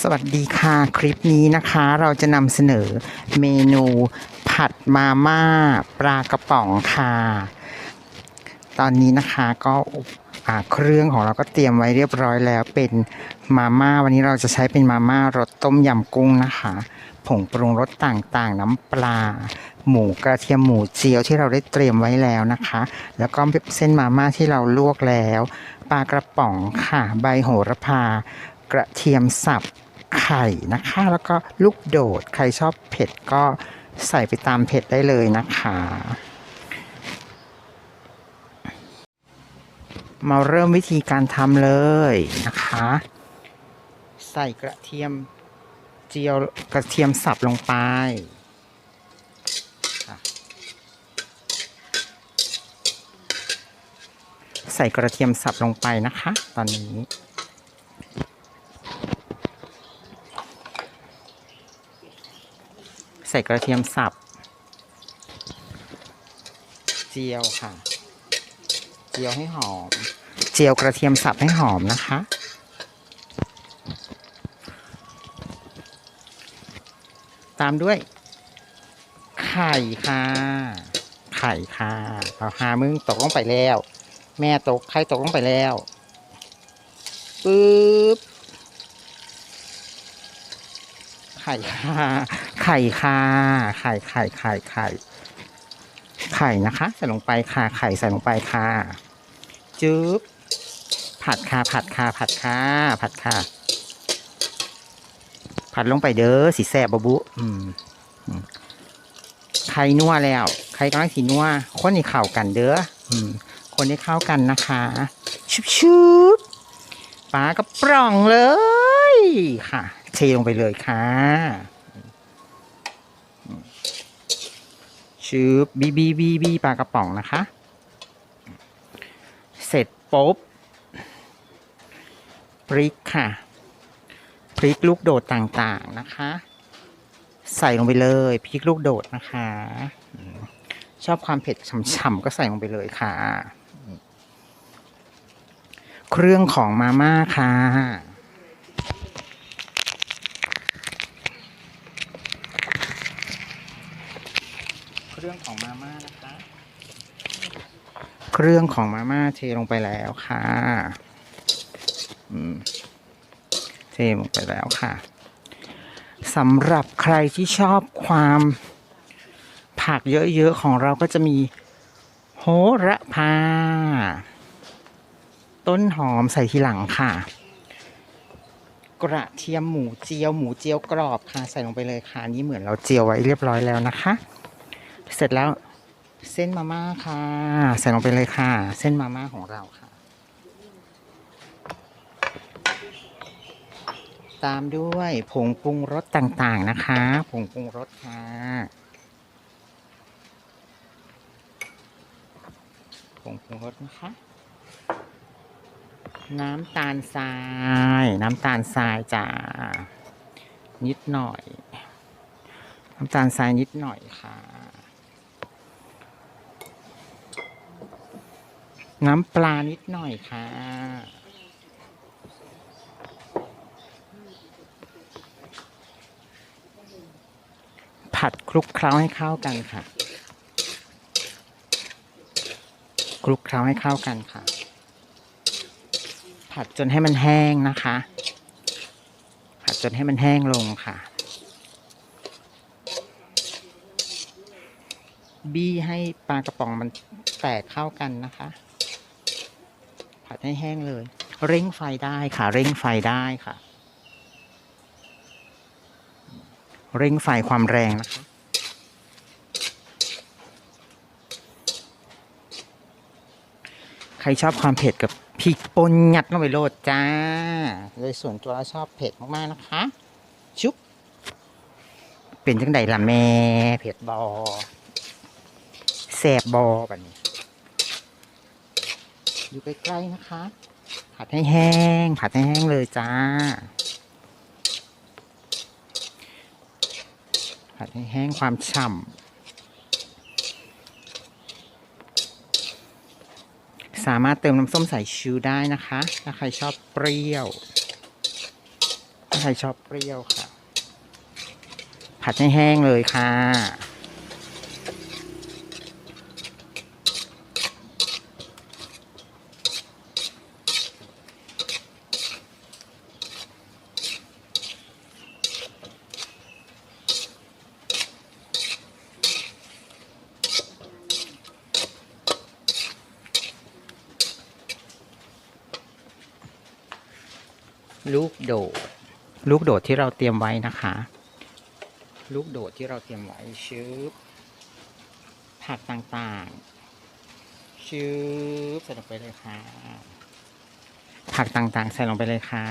สวัสดีค่ะ คลิปนี้นะคะ เราจะนำเสนอเมนูผัดมาม่าปลากระป๋องค่ะ ตอนนี้นะคะก็เครื่องของเราก็เตรียมไว้เรียบร้อยแล้วเป็นมาม่าวันนี้เราจะใช้เป็นมาม่ารสต้มยำกุ้งนะคะ ผงปรุงรสต่างๆ น้ำปลา หมูกระเทียมหมูเจียวที่เราได้เตรียมไว้แล้วนะคะ แล้วก็เส้นมาม่าที่เราลวกแล้วปลากระป๋องค่ะ ใบโหระพากระเทียมสับ ไข่นะคะ แล้วก็ลูกโดดใครชอบเผ็ดก็ใส่ไปตามเผ็ดได้เลยนะคะ มาเริ่มวิธีการทำเลยนะคะ ใส่กระเทียมเจียวกระเทียมสับลงไปใส่กระเทียมสับลงไปนะคะ ตอนนี้ ใส่กระเทียมสับ เจียวค่ะ เจียวให้หอม เจียวกระเทียมสับให้หอมนะคะ ตามด้วย ไข่ค่ะ ไข่ค่ะ เอาหามึงตกลงไปแล้ว แม่ตกไข่ตกลงไปแล้วปึ๊บ ไข่ค่ะ ไข่ค่ะ ไข่ไข่ไข่ไข่ไข่นะคะ ใส่ลงไปค่ะ ไข่ใส่ลงไปค่ะจึ๊บผัดค่ะ ผัดค่ะ ผัดค่ะ ผัดค่ะ ผัดลงไปเด้อสีแสบบบุอืมไข่นัวแล้ว ไข่กำลังสีนัวคนให้เข้ากันเด้ออืม คนให้เข้ากันนะคะ ชุบชุบปลากระป๋องเลยค่ะ เทลงไปเลยค่ะชืบบีบีบีบีปลากระป๋องนะคะ เสร็จปุ๊บพริกค่ะพริกลูกโดดต่างๆนะคะ ใส่ลงไปเลยพริกลูกโดดนะคะ ชอบความเผ็ดฉ่ำๆก็ใส่ลงไปเลยค่ะ เครื่องของมาม่าค่ะ เครื่องของมาม่านะคะ เครื่องของมาม่าเทลงไปแล้วค่ะอืมเทลงไปแล้วค่ะสำหรับใครที่ชอบความผักเยอะๆของเราก็จะมีโหระพา ต้นหอมใส่ทีหลังค่ะ กระเทียมหมูเจียวหมูเจียวกรอบค่ะ ใส่ลงไปเลยค่ะนนี้เหมือนเราเจียวไว้เรียบร้อยแล้วนะคะ เสร็จแล้ว เส้นมาม่าค่ะ ใส่ลงไปเลยค่ะ เส้นมาม่าของเราค่ะ ตามด้วยผงปรุงรสต่างๆนะคะ ผงปรุงรสค่ะผงปรุงรสนะคะ น้ำตาลทราย น้ำตาลทรายจ้านิดหน่อยน้ำตาลทรายนิดหน่อยค่ะ น้ำปลานิดหน่อยค่ะ ผัดคลุกเคล้าให้เข้ากันค่ะ คลุกเคล้าให้เข้ากันค่ะ ผัดจนให้มันแห้งนะคะ ผัดจนให้มันแห้งลงค่ะบี้ให้ปลากระป๋องมันแตกเข้ากันนะคะ ผัดให้แห้งเลย เร่งไฟได้ค่ะ เร่งไฟได้ค่ะ เร่งไฟความแรงนะคะใครชอบความเผ็ดกับพริกป่นงัดลงไปโลดจ้า โดยส่วนตัวเราชอบเผ็ดมากๆนะคะ ชุบ เป็นจังใดล่ะแม่ เผ็ดบอแสบบอแบบนี้ อยู่ใกล้ๆนะคะ ผัดให้แห้ง ผัดให้แห้งเลยจ้า ผัดให้แห้งความฉ่ำสามารถเติมน้ำส้มสายชูได้นะคะ ถ้าใครชอบเปรี้ยว ถ้าใครชอบเปรี้ยวค่ะ ผัดให้แห้งเลยค่ะ ลูกโดด ลูกโดดที่เราเตรียมไว้นะคะ ลูกโดดที่เราเตรียมไว้ชืบผักต่างๆ ชืบใส่ลงไปเลยค่ะ ผักต่างๆ ใส่ลงไปเลยค่ะ